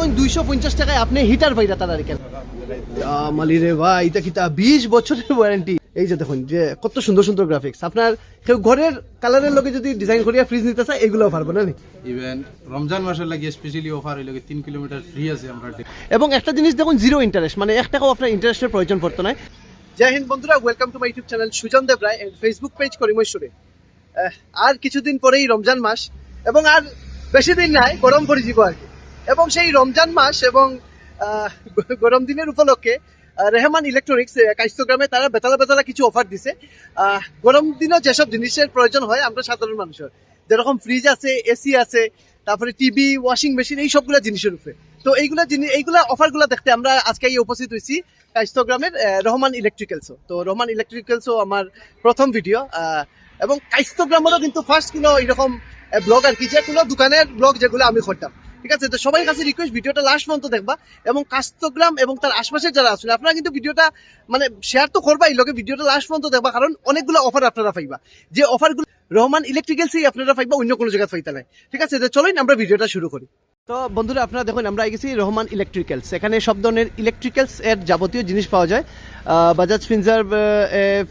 দেখুন দুইশো পঞ্চাশ টাকায় আপনি হিটার পাইরা তারা কেন মালি রে ভাই এটা কিতা বিশ বছরের ওয়ারেন্টি এই যে দেখুন যে কত সুন্দর সুন্দর গ্রাফিক্স আপনার কেউ ঘরের কালারের লগে যদি ডিজাইন করিয়া ফ্রিজ নিতে চায় এগুলোও পারব না নি? ইভেন রমজান মাসের লাগে স্পেশালি অফার হইল তিন কিলোমিটার ফ্রি আছে আমরা এবং একটা জিনিস দেখুন জিরো ইন্টারেস্ট মানে এক টাকাও আপনার ইন্টারেস্টের প্রয়োজন পড়তো না। জয় হিন্দ বন্ধুরা welcome to my YouTube channel Sujan Deb Roy Facebook page করিমৈশুরে আর কিছুদিন পরেই রমজান মাস এবং আর বেশি দিন নাই গরম পড়ে যাব আর কি। এবং সেই রমজান মাস এবং গরম দিনের উপলক্ষে রেহমান ইলেকট্রনিক্স কাইস্তগ্রামে তারা বেতালা বেতালা কিছু অফার দিছে। গরম দিনও যেসব জিনিসের প্রয়োজন হয়, আমরা সাধারণ মানুষের যেরকম ফ্রিজ আছে এসি আছে, তারপরে টিভি ওয়াশিং মেশিন এই সবগুলো জিনিসের উপরে। তো এইগুলা জিনিস এইগুলা অফারগুলো দেখতে আমরা আজকে উপস্থিত হয়েছি কাইস্তগ্রামের রহমান ইলেকট্রিক্যালসও। তো রহমান ইলেকট্রিক্যালসও আমার প্রথম ভিডিও এবং কাইস্তগ্রামেরও কিন্তু ফার্স্ট কোনো এরকম ব্লগ আর কি, যে কোনো দোকানের ব্লগ যেগুলো আমি করতাম। ঠিক আছে? তো সবাই কাছে রিকোয়েস্ট ভিডিওটা লাস্ট পর্যন্ত দেখবা এবং কাস্তগ্রাম এবং তার আশপাশের যারা আসলে আপনারা কিন্তু ভিডিওটা মানে শেয়ার তো করবাই, লোকে ভিডিওটা লাস্ট পর্যন্ত দেখবা, কারণ অনেকগুলো অফার আপনারা পাইবা। যে অফারগুলো রহমান ইলেকট্রিক্যালসই আপনারা পাইবা, অন্য কোনো জায়গায় পাইতে নাই। ঠিক আছে? তো চলুন আমরা ভিডিওটা শুরু করি। তো বন্ধুরা, আপনারা দেখুন, আমরা গেছি রহমান ইলেকট্রিক্যালস এখানে সব ধরনের ইলেকট্রিক্যালস এর যাবতীয় জিনিস পাওয়া যায়। বাজাজ ফিনজার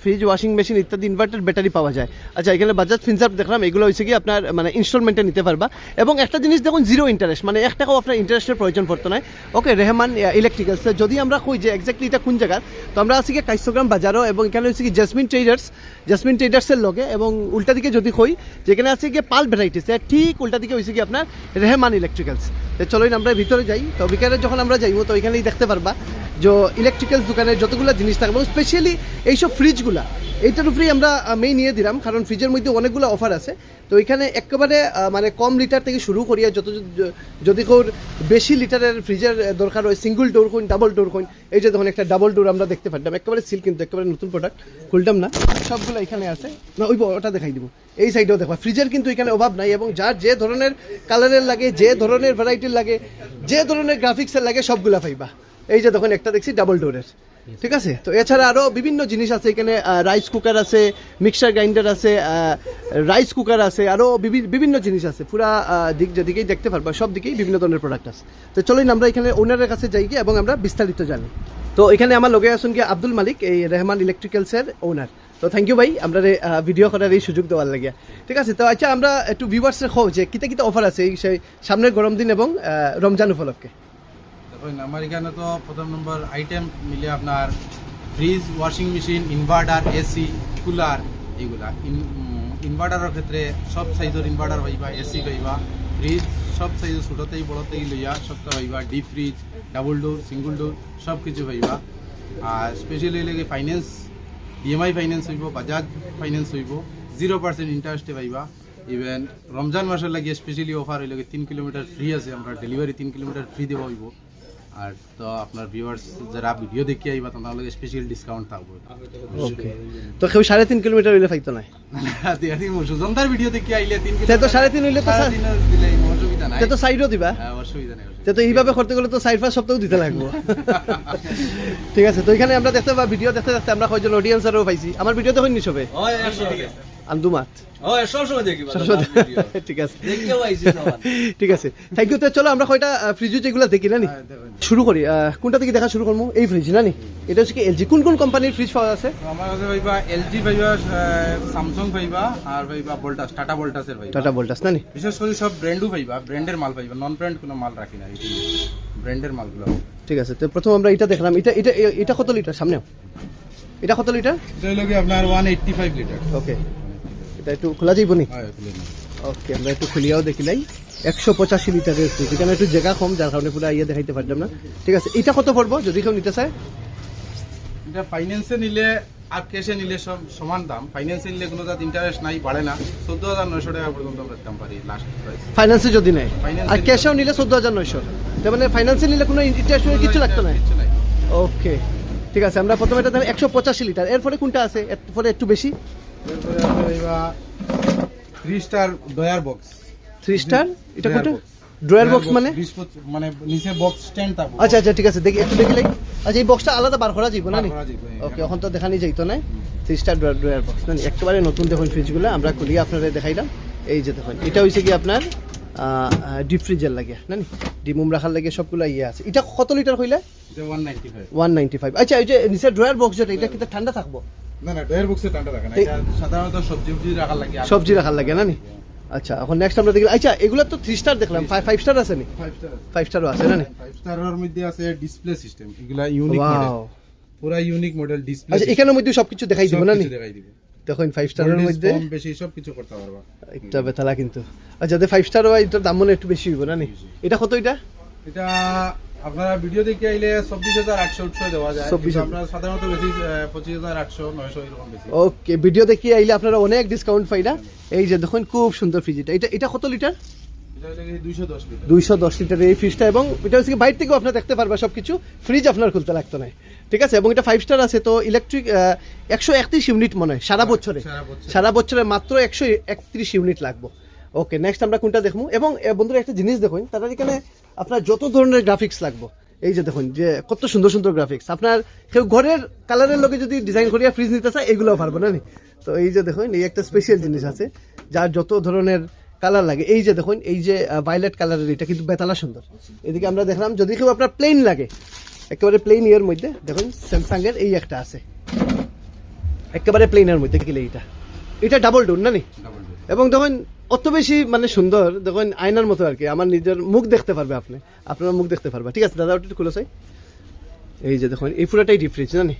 ফ্রিজ ওয়াশিং মেশিন ইত্যাদি ইনভার্টার ব্যাটারি পাওয়া যায়। আচ্ছা এখানে বাজাজ ফিনজার দেখলাম, এগুলো হচ্ছে কি আপনার মানে ইনস্টলমেন্টে নিতে পারবা। এবং একটা জিনিস দেখুন জিরো ইন্টারেস্ট মানে এক টাকাও আপনার ইন্টারেস্টের প্রয়োজন পড়তো না। ওকে রেহমান ইলেকট্রিক্যালস যদি আমরা কই যে এক্স্যাক্টলি এটা কোন জায়গার, তো আমরা আছি কি কাইসোগ্রাম বাজারও, এবং এখানে হচ্ছে কি জেসমিন ট্রেডার্স জেসমিন ট্রেডার্সের লগে, এবং উল্টা দিকে যদি কই, যেখানে আছে কি পাল ভ্যারাইটিস ঠিক উল্টা দিকে হয়েছে কি আপনার রেহমান ইলেকট্রিক্যালস চলুন আমরা ভিতরে যাই। তো বিকালে যখন আমরা যাইবো, তো এখানেই দেখতে পারবা যে ইলেকট্রিক্যাল দোকানের যতগুলো জিনিস থাকবে, এবং স্পেশালি এইসব ফ্রিজগুলা এইটার উপরেই আমরা মেই নিয়ে দিলাম, কারণ ফ্রিজের মধ্যে অনেকগুলো অফার আছে। তো এখানে একেবারে মানে কম লিটার থেকে শুরু করিয়া যত যদি কোর বেশি লিটারের ফ্রিজের দরকার হয় সিঙ্গল ডোর কোন ডাবল ডোর কোন এই যে দেখুন একটা ডাবল ডোর আমরা দেখতে পারতাম একেবারে সিল কিন্তু একেবারে নতুন প্রোডাক্ট খুলতাম না। সবগুলো এখানে আছে। না, ওই ওটা দেখাই দিব। এই সাইডেও দেখো ফ্রিজের কিন্তু এখানে অভাব নাই এবং যার যে ধরনের কালারের লাগে, যে ধরনের ভ্যারাইটির লাগে, যে ধরনের গ্রাফিক্সের লাগে, সবগুলা পাইবা। এই যে দেখুন, একটা দেখছি ডাবল ডোরের ঠিক আছে? তো এছাড়া আরও বিভিন্ন জিনিস আছে এখানে রাইস কুকার আছে মিক্সার গ্রাইন্ডার আছে রাইস কুকার আছে, আরও বিভি- বিভিন্ন জিনিস আছে। পুরা দিক যেদিকেই দেখতে পারবা, সব দিকেই বিভিন্ন ধরনের প্রোডাক্ট আছে। তো চলুন আমরা এখানে ওনারের কাছে যাই গিয়ে এবং আমরা বিস্তারিত জানি। তো এখানে আমার লগে আসুন কি আব্দুল মালিক, এই রেহমান ইলেকট্রিক্যালসের ওনার তো থ্যাংক ইউ ভাই, আমরা ভিডিও করার এই সুযোগ দেওয়ার লাগিয়া। ঠিক আছে? তো আচ্ছা আমরা একটু ভিউয়ার্সের খো যে কিতা কিতা অফার আছে এই সামনের গরম দিন এবং রমজান উপলক্ষে। আমার এখানে তো প্রথম নম্বর আইটেম মিলে আপনার fridge washing machine inverter AC cooler এইগুলা। ইনভার্টারের ক্ষেত্রে সব সাইজের ইনভার্টার পাইবা এসি পাইবা ফ্রিজ সব সাইজের ছোটতেই বড়তেই লইয়া সবটা পাইবা deep fridge double door single door সব কিছু পাইবা আর স্পেশালি লাগে ফাইন্যান্স ইএমআই ফাইন্যান্স হইব বাজাজ ফাইন্যান্স হইব জিরো পার্সেন্ট ইন্টারেস্টে পাইবা ইভেন রমজান মাসের লাগে স্পেশালি অফার হইলে তিন কিলোমিটার ফ্রি আছে, আমরা ডেলিভারি তিন কিলোমিটার ফ্রি দেওয়া হইব। আর তো আপনার ভিউয়ার্স যারা ভিডিও দেখি আইবা তাদের লগে স্পেশাল ডিসকাউন্ট থাকবে। ওকে তো কেউ সাড়ে তিন কিলোমিটার হইলে ফাইতো নাই? সুজনদার ভিডিও দেখি আইলে তিন তে তো সাড়ে তিন হইলে তো সাড়ে সা- তিনের দিলে অসুবিধা নাই। তে তো সাইডও দিবা। হ্যাঁ, অসুবিধা নেই তে তো এইভাবে করতে গেলে তো সাইড ফার্স্ট সপ্তাহ দিতে লাগবো। ঠিক আছে তো এখানে আমরা দেখতে পা ভিডিও দেখতে দেখতে আমরা কয়জন অডিয়েন্স আরও পাইছি? আমার ভিডিও দেখুন নি সবে। আন্দুমাত। ঠিক আছে। ঠিক আছে। থ্যাংক ইউ তো চলো আমরা কয়টা ফ্রিজ যেগুলো দেখি না নি? হ্যাঁ, শুরু করি। কোনটা থেকে দেখা শুরু করব? এই ফ্রিজ নানি এটা হচ্ছে কি এলজি কোন কোন কোম্পানির ফ্রিজ পাওয়া আছে? আমার কাছে পাইবা এলজি পাইবা স্যামসাং পাইবা আর পাইবা ভোল্টাস টাটা ভোল্টাসের পাইবা টাটা ভোল্টাস না বিশেষ করে সব ব্র্যান্ডও পাইবা ব্র্যান্ডের মাল পাইবা নন ব্র্যান্ড কোনো মাল রাখি না ব্র্যান্ডের মালগুলো। ঠিক আছে তো প্রথম আমরা এটা দেখলাম। এটা এটা এটা কত লিটার সামনেও? এটা কত লিটার এটা হলো কি আপনার one eighty five litre okay এটা একটু খোলা যাইব নি? হয়। ওকে আমরা একটু খুলিয়াও দেখিলাই একশো পঁচাশি লিটারের ফ্রিজ এখানে একটু জায়গা কম যার কারণে পুরো ইয়ে দেখাইতে পারলাম না। ঠিক আছে এটা কত পড়ব যদি কেউ নিতে চায়? এটা ফাইন্যান্সে নিলে আর ক্যাশে নিলে সব সমান দাম। ফাইন্যান্সে নিলে কোনো জাত ইন্টারেস্ট নাই বাড়ে না। চোদ্দ হাজার নয়শো টাকা পর্যন্ত আমরা দিতাম পারি লাস্ট প্রাইস ফাইন্যান্সে যদি নেয়? আর ক্যাশেও নিলে চোদ্দ হাজার নয়শো। তার মানে ফাইন্যান্সে নিলে কোনো ইন্টারেস্ট কিছু লাগতো না? ওকে ঠিক আছে আমরা প্রথমে এটা একশো পঁচাশি লিটার। এরপরে কোনটা আছে? এরপরে একটু বেশি? এরপরে আপনার পাইবা three star drawer box. Three star এটা Drawer ড্রয়ার বক্স মানে? মানে নিচে বক্স স্ট্যান্ড থাকবে আচ্ছা আচ্ছা ঠিক আছে দেখি একটু দেখিলাই আচ্ছা এই বক্সটা আলাদা বার করা যাইব না নি? বার করা যাইবো, হ্যাঁ। ওকে এখন তো দেখানি যাইতো না। থ্রি স্টার ড্রয়ার বক্স না একেবারে নতুন দেখুন ফ্রিজগুলো আমরা খুলিয়ে আপনাদের দেখাইলাম। এই যে দেখুন এটা হয়েছে কি আপনার ডিপ ফ্রিজের লাগে না নি? ডিম রাখার লাগে সবগুলো ইয়ে আছে। এটা কত লিটার হইলে এটা ওয়ান ওয়ান নাইনটি ফাইভ আচ্ছা এই যে নিচে ড্রয়ার বক্স যেটা এটা কিন্তু ঠান্ডা থাকব? না না ডয়ের বক্সে টানটা থাকে না। এটা সাধারণত সবজি রাখার লাগে সবজি রাখার লাগে না নি? আচ্ছা এখন নেক্সট আমরা আচ্ছা এগুলো তো থ্রি স্টার দেখলাম। ফাইভ স্টার আছে নি? ফাইভ স্টার ফাইভ স্টারও আছে না নি? ফাইভ স্টারের মধ্যে আছে ডিসপ্লে সিস্টেম এগুলা ইউনিক মডেল পুরা ইউনিক মডেল ডিসপ্লে আচ্ছা এখানের মধ্যে সবকিছু দেখাই দিব না নি? দেখাই দিব। দেখুন ফাইভ স্টারের মধ্যে কম বেশি সব কিছু করতে পারবা। একটা বেতালা কিন্তু। আর যাতে ফাইভ স্টার হয় এটার দাম মনে একটু বেশি হইব না নি? এটা কত এটা? এটা আপনারা ভিডিও দেখে আইলে চব্বিশ হাজার আটশো উঠশো দেওয়া যায়। 24,000 আপনারা সাধারণত বেশি পঁচিশ হাজার আটশো নয়শো এরকম বেশি। ওকে ভিডিও দেখিয়ে আইলে আপনারা অনেক ডিসকাউন্ট এই যে দেখুন খুব সুন্দর ফ্রিজ এটা। এটা এটা কত লিটার দুইশো দশ লিটার দুইশো দশ লিটার এই ফ্রিজটা এবং এটা হচ্ছে কি বাইরে থেকেও আপনার দেখতে পারবে সবকিছু। ফ্রিজ আপনার খুলতে লাগতো না। ঠিক আছে? এবং এটা ফাইভ স্টার আছে তো ইলেকট্রিক একশো একত্রিশ ইউনিট মনে হয়। সারা বছরে। সারা সারা বছরে মাত্র একশো একত্রিশ ইউনিট লাগবে। ওকে নেক্সট আমরা কোনটা দেখব? এবং বন্ধুরা একটা জিনিস দেখুন তারা এখানে আপনার যত ধরনের গ্রাফিক্স লাগবো এই যে দেখুন যে কত সুন্দর সুন্দর গ্রাফিক্স আপনার কেউ ঘরের কালারের লোকে যদি ডিজাইন করিয়া ফ্রিজ নিতে চায় এগুলোও পারব না নি? তো এই যে দেখুন এই একটা স্পেশাল জিনিস আছে যার যত ধরনের কালার লাগে। এই যে দেখুন এই যে ভায়োলেট কালারের এটা কিন্তু বেতালা সুন্দর। এদিকে আমরা দেখলাম যদি কেউ আপনার প্লেন লাগে একেবারে প্লেন ইয়ের মধ্যে দেখুন স্যামসাং এর এই একটা আছে। একেবারে প্লেনের মধ্যে কিলে এটা এটা ডাবল ডোর না নি? এবং দেখুন অত বেশি মানে সুন্দর দেখুন আয়নার মতো আর কি। আমার নিজের মুখ দেখতে পারবে আপনি। আপনার মুখ দেখতে পারবে। ঠিক আছে দাদা ওটা খুলে চাই। এই যে দেখুন এই পুরোটাই ডিপ ফ্রিজ জানি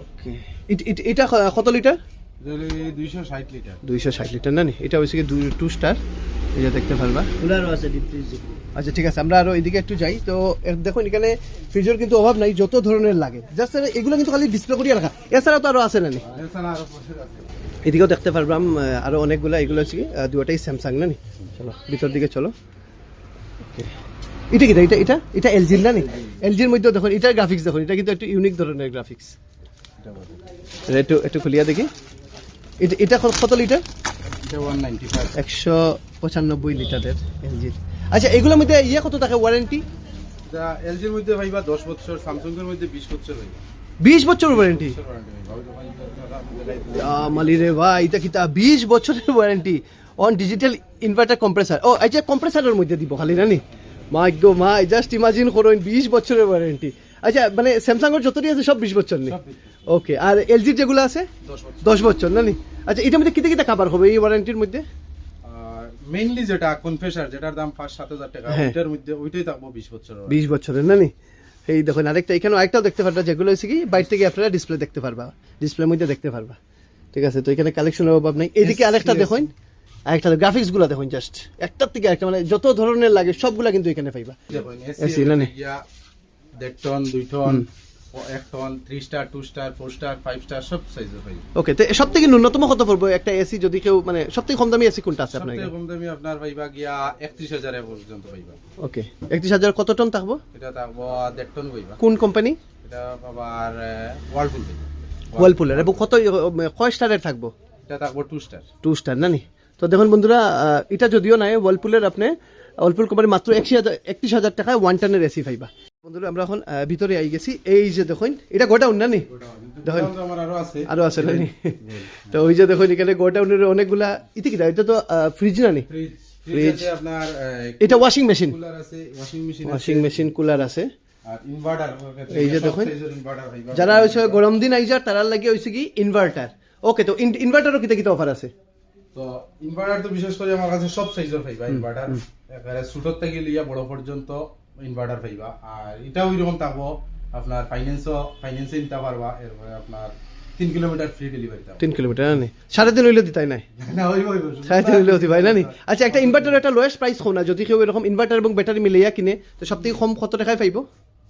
ওকে এটা কত লিটার? দুইশো ষাট লিটার না এটা হচ্ছে কি টু স্টার এটা দেখতে পারবা। আচ্ছা ঠিক আছে আমরা আরও এদিকে একটু যাই। তো দেখুন এখানে ফ্রিজের কিন্তু অভাব নাই যত ধরনের লাগে। জাস্ট এগুলো কিন্তু খালি ডিসপ্লে করিয়ে রাখা। এছাড়াও তো আরও আছে না নি? এছাড়া আরও প্রচুর আছে। এদিকেও দেখতে পারলাম আহ, আরও অনেকগুলো এগুলো হচ্ছে কি দুটাই স্যামসাং নানি চলো ভিতর দিকে চলো। এটা কি এটা এটা এটা এলজির না নি? এলজির মধ্যে দেখুন এটার গ্রাফিক্স দেখুন এটা কিন্তু একটু ইউনিক ধরনের গ্রাফিক্স একটু একটু খুলিয়া দেখি। এটা এটা কত লিটার? একশো পঁচানব্বই লিটারের এলজির আচ্ছা এগুলোর মধ্যে ইয়ে কত থাকে? ওয়ারেন্টি এলজির মধ্যে ভাইবা দশ বছর স্যামসুং এর মধ্যে বিশ বছর ভাইবা। বিশ বছর ওয়ারেন্টি মালি রে ভাই এটা কিতা বিশ বছরের warranty on digital inverter compressor ও এই যে কম্প্রেসারের মধ্যে দিব খালি না মা গো মা জাস্ট ইমাজিন করুন বিশ বছরের ওয়ারেন্টি আচ্ছা মানে স্যামসাং এর যতটি আছে সব বিশ বছর নেই। ওকে আর এলজির যেগুলো আছে? দশ বছর। দশ বছর না নি আচ্ছা এটার মধ্যে কিতে কিতে কাবার হবে এই ওয়ারেন্টির মধ্যে? মেইনলি যেটা কনফেসার যেটার দাম পাঁচ সাত হাজার টাকা হ্যাঁ। ওইটার মধ্যে ওইটাই থাকব বিশ বছর বিশ বছরের না নি এই দেখুন আরেকটা এখানে আরেকটাও দেখতে পারবা যেগুলো হচ্ছে কি বাইরে থেকে আপনারা ডিসপ্লে দেখতে পারবা। ডিসপ্লের মধ্যে দেখতে পারবা। ঠিক আছে তো এখানে কালেকশনের অভাব নেই। এদিকে আরেকটা. দেখুন আরেকটা গ্রাফিক্সগুলো দেখুন জাস্ট একটার থেকে একটা মানে যত ধরনের লাগে সবগুলা কিন্তু এখানে পাইবা। দেখুন এসি না নি? দেড় টন দুই টন এক ton three star two star four star five star সব সাইজের পাই ওকে তো সব থেকে ন্যূনতম কত পড়ব একটা এসি যদি কেউ মানে সব থেকে কম দামি এসি কোনটা আছে আপনার কম দামি আপনার পাইবা গিয়া একত্রিশ হাজার পর্যন্ত পাইবা। ওকে একত্রিশ হাজার কত টন থাকব? এটা থাকব দেড় টন পাইবা। কোন কোম্পানি এটা আবার ওয়ার্লপুল এবং কত কয় স্টারের থাকব? এটা থাকব টু স্টার টু স্টার না নি তো দেখুন বন্ধুরা এটা যদিও নাই ওয়ালপুলের আপনি ওয়ালপুল কোম্পানি মাত্র একশি হাজার একত্রিশ হাজার টাকায় ওয়ান টানের এসি পাইবা। বন্ধুরা আমরা এখন ভিতরে আই গেছি। এই যে দেখুন এটা গোডাউন না নি? দেখুন। আরও আছে। না নি তো ওই যে দেখুন এখানে গোডাউনের অনেকগুলা ইতি কিটা এটা তো ফ্রিজ না নি? ফ্রিজ আপনার এটা ওয়াশিং মেশিন কুলার আছে washing machine washing machine cooler আছে। আর ইনভার্টার এই যে দেখুন। যারা হচ্ছে গরম দিন আইজার তারার লাগে হয়েছে কি ইনভার্টার ওকে তো ইনভার্টারও কিতা কিতা অফার আছে? তো ইনভার্টার তো বিশেষ করে আমার কাছে সব সাইজের পাইবা ইনভার্টার একেবারে ছোটর থেকে লিয়া বড় পর্যন্ত ইনভার্টার পাইবা। আর এটাও ওইরকম থাকব আপনার ফাইন্যান্সও ফাইন্যান্সে নিতে পারবা এরপরে আপনার তিন কিলোমিটার ফ্রি ডেলিভারি তিন কিলোমিটার না সাড়ে তিন হইলে দিতাই নাই সাড়ে তিন হইলে না আচ্ছা একটা ইনভার্টার একটা লোয়েস্ট প্রাইস না যদি কেউ এরকম ইনভার্টার এবং ব্যাটারি মিলাইয়া কিনে তো সব থেকে কম কত টাকায় পাইবো?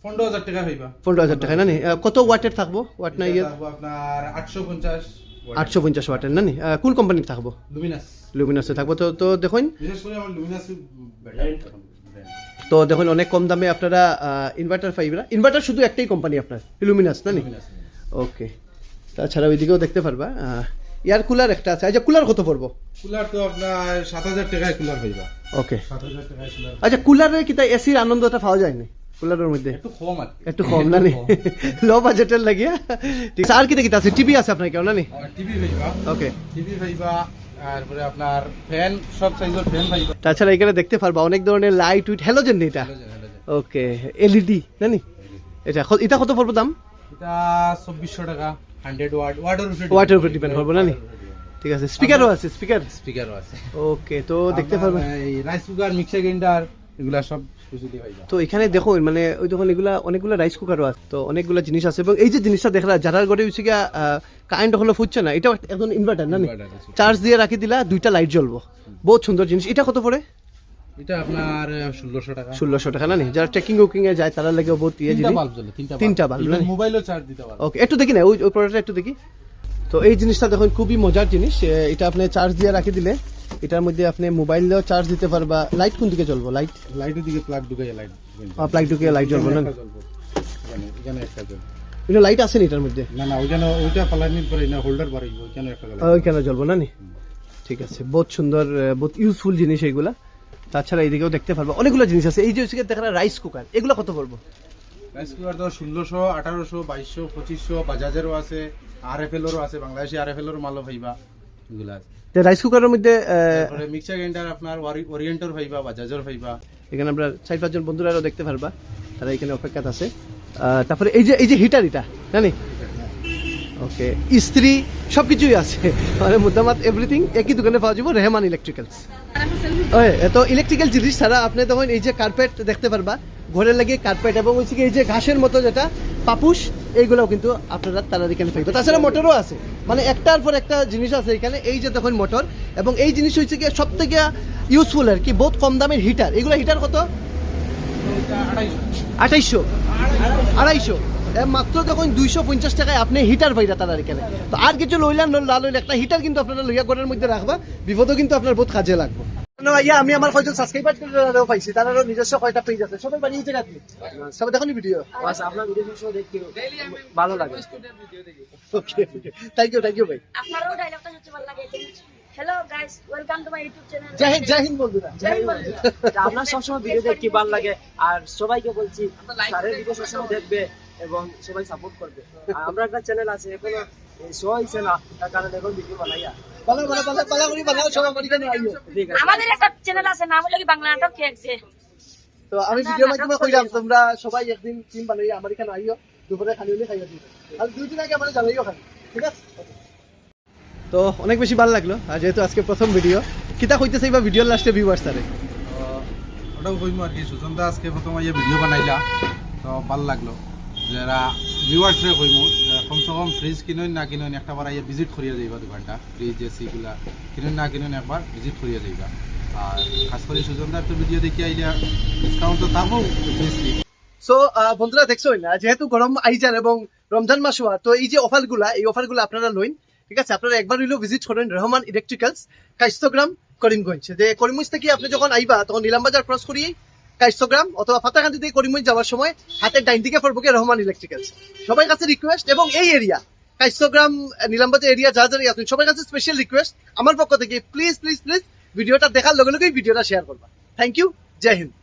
পনেরো হাজার টাকা পাইবা। পনেরো হাজার টাকায় না কত ওয়াটের থাকব? ওয়াট না ইয়ে আপনার আটশো পঞ্চাশ আটশো পঞ্চাশ ওয়াটের না কোন কোম্পানির থাকব? লুমিনাস লুমিনাসে থাকব। তো তো দেখুন। বিশেষ করে আমার লুমিনাস বেটার তো দেখুন অনেক কম দামে আপনারা ইনভার্টার পাইবেন ইনভার্টার শুধু একটাই কোম্পানি আপনার লুমিনাস না নি? ওকে তাছাড়া ওইদিকেও দেখতে পারবা এয়ার কুলার একটা আছে। আচ্ছা কুলার কত পড়ব? কুলার তো আপনার সাত হাজার টাকায় কুলার পাইবা ওকে আচ্ছা কুলারে কি তাই এসির আনন্দটা পাওয়া যায় না? কুলারের মধ্যে? একটু কম কি। একটু কম না নি? লো বাজেটের লাগিয়া। ঠিক আছে আর কি দেখিতে আছে? টিভি আছে আপনার কেউ না নি? টিভি পাইবা ওকে টিভি পাইবা তারপরে আপনার ফ্যান সব সাইজের ফ্যান পাইবা তাছাড়া এখানে দেখতে পারবা অনেক ধরনের লাইট উইট হ্যালোজেন এটা। ওকে এলইডি না নি এটা এটা কত পড়ব দাম? এটা চব্বিশশো টাকা হান্ড্রেড ওয়াট ওয়াটের উপরে ওয়াটের উপরে depend করবে না ঠিক আছে স্পিকারও আছে স্পিকার স্পিকারও আছে। ওকে তো দেখতে পারবেন। রাইস কুকার মিক্সার গ্রাইন্ডার এগুলা সব তো এখানে দেখো মানে ওই এগুলা অনেকগুলো রাইস কুকারও আছে তো অনেকগুলো জিনিস আছে। এবং এই যে জিনিসটা দেখলা যারা ঘরে হচ্ছে গিয়া কারেন্ট হলো ফুটছে না এটা একজন ইনভার্টার না। চার্জ দিয়ে রাখি দিলা দুইটা লাইট জ্বলবো। বহুত সুন্দর জিনিস। এটা কত পড়ে? এটা আপনার ষোলোশো টাকা। ষোলোশো টাকা না নি যারা ট্রেকিং উকিং এ যায় তারা লাগে বহুত ইয়ে তিনটা জিনিস। বাল্ব জ্বলে তিনটা তিনটা bulb, না? মোবাইলও চার্জ দিতে পারবে ওকে একটু দেখি না ওই ওই প্রোডাক্টটা একটু দেখি। তো এই জিনিসটা দেখুন খুবই মজার জিনিস। এটা আপনি চার্জ দিয়ে রাখি দিলে এটার মধ্যে আপনি মোবাইল দিয়েও চার্জ দিতে পারবা। লাইট কোন দিকে জ্বলবো? লাইট লাইটের দিকে প্লাগ ঢুকে লাইট প্লাগ ঢুকিয়ে লাইট জ্বলবো না? এখানে একটা জ্বলবে। এটা লাইট আছে নি এটার মধ্যে? না না ওইখানে ওইটা পরে না হোল্ডার ওইখানে একটা জ্বলবে। ওইখানে জ্বলবো না নি? ঠিক আছে বহুত সুন্দর বহুত ইউজফুল জিনিস এইগুলা। তাছাড়া এইদিকেও দেখতে পারব। অনেকগুলো জিনিস আছে। এই যে দেখা রাইস কুকার এগুলো কত পড়ব? রাইস কুকার তো ষোলোশো আঠারোশো বাইশশো পঁচিশশো বাজাজেরও আছে আর এফ এলেরও আছে বাংলাদেশি আর এফ এলেরও মালও পাইবা। এগুলা আছে রাইস কুকারের মধ্যে মিক্সার গ্রাইন্ডার আপনার ওরিয়েন্টর পাইবা বাজাজের পাইবা এখানে আমরা চার পাঁচজন বন্ধুরাও দেখতে পারবা তারা এখানে অপেক্ষাত আছে। আহ, তারপরে এই যে এই যে হিটার এটা জানি? ওকে ইস্ত্রি সবকিছুই আছে। মানে মোটামুট এভরিথিং একই দোকানে পাওয়া যাব রেহমান ইলেকট্রিক্যালস তো ইলেকট্রিক্যাল জিনিস ছাড়া আপনি তখন এই যে কার্পেট দেখতে পারবা ঘরে লাগিয়ে কার্পেট এবং হচ্ছে এই যে ঘাসের মতো যেটা, পাপুস, এইগুলোও কিন্তু আপনারা তারা এখানে পাইবে তাছাড়া মোটরও আছে। মানে একটার পর একটা জিনিস আছে এখানে, এই যে তখন মোটর, এবং এই জিনিস হচ্ছে কি সব থেকে ইউজফুল আর কি, বহুত কম দামের হিটার এগুলো হিটার কত? আঠাইশো আড়াইশো। মাত্র তখন দুইশো পঞ্চাশ টাকায় আপনি হিটার পাইরা তারা এখানে তো আর কিছু লইলেন না লইলে একটা হিটার কিন্তু আপনারা লইয়া ঘরের মধ্যে রাখবা, বিপদও কিন্তু আপনার বহুত কাজে লাগবে। আমি আমার কয়জন সাবস্ক্রাইবার করে পাইছি তারারও নিজস্ব কয়টা পেজ আছে সবাই বাড়ি এই জায়গাতে সবাই দেখুন ভিডিও বাস আপনার ভিডিও সবসময় দেখতে ভালো লাগে। থ্যাংক ইউ থ্যাংক ইউ ভাই আপনারও ডায়লগটা সবচেয়ে ভালো লাগে hello guys welcome to my YouTube channel জয় হিন্দ জয় হিন্দ বন্ধুরা জয় হিন্দ আপনার সবসময় ভিডিও দেখতে ভালো লাগে আর সবাইকে বলছি স্যারের ভিডিও সবসময় দেখবে এবং সবাই সাপোর্ট করবে আর আমরা একটা চ্যানেল আছে এখনও শো হয়েছে না তার কারণে এখন ভিডিও বানাইয়া আমাদের একটা চ্যানেল আছে নাম হলো কি বাংলা নাটক তো আমি ভিডিও মাধ্যমে কইলাম তোমরা সবাই একদিন টিম বানাই আমার এখানে আইও দুপুরে খালি হলে খাইয়া দিবে আর দুই দিন আগে আমার জানাইও খালি ঠিক আছে? তো অনেক বেশি ভালো লাগল আর যেহেতু আজকে প্রথম ভিডিও কিতা কইতেছে বা ভিডিওর লাস্টে ভিউয়ার্স তারে? ওটাও কইমু আর কি সুজনদা আজকে প্রথম ইয়ে ভিডিও বানাইলা তো ভালো লাগল। যারা ভিউয়ার্সরে কইমু কম ফ্রিজ কিনুন না কিনুন ভিজিট করিয়া যাইবা দোকানটা ফ্রিজ কিনুন না কিনুন, একবার ভিজিট করিয়া যাইবা। আর খাস করে সুজনদার তো ভিডিও দেখি ডিসকাউন্ট তো থাকব সো বন্ধুরা দেখছ না, যেহেতু গরম আইজার এবং রমজান মাস হওয়া তো এই যে অফারগুলা, এই অফারগুলা আপনারা লইন, ঠিক আছে? আপনারা একবার হইলেও ভিজিট করেন রহমান ইলেকট্রিক্যালস কাইস্তগ্রাম, করিমগঞ্জ। যে করিমগঞ্জ থেকে আপনি যখন আইবা, তখন নিলামবাজার ক্রস করিয়ে কাইস্তগ্রাম অথবা ফাতাকান্দি থেকে করিমগঞ্জ যাওয়ার সময় হাতের ডাইন দিকে পড়ব রহমান ইলেকট্রিক্যালস সবার কাছে রিকোয়েস্ট এবং এই এরিয়া কাইস্তগ্রাম নিলামবাজার এরিয়া যা যারা আছেন সবার কাছে স্পেশাল রিকোয়েস্ট আমার পক্ষ থেকে প্লিজ প্লিজ প্লিজ ভিডিওটা দেখার লগে লগেই ভিডিওটা শেয়ার করবা। Thank you Joy Hind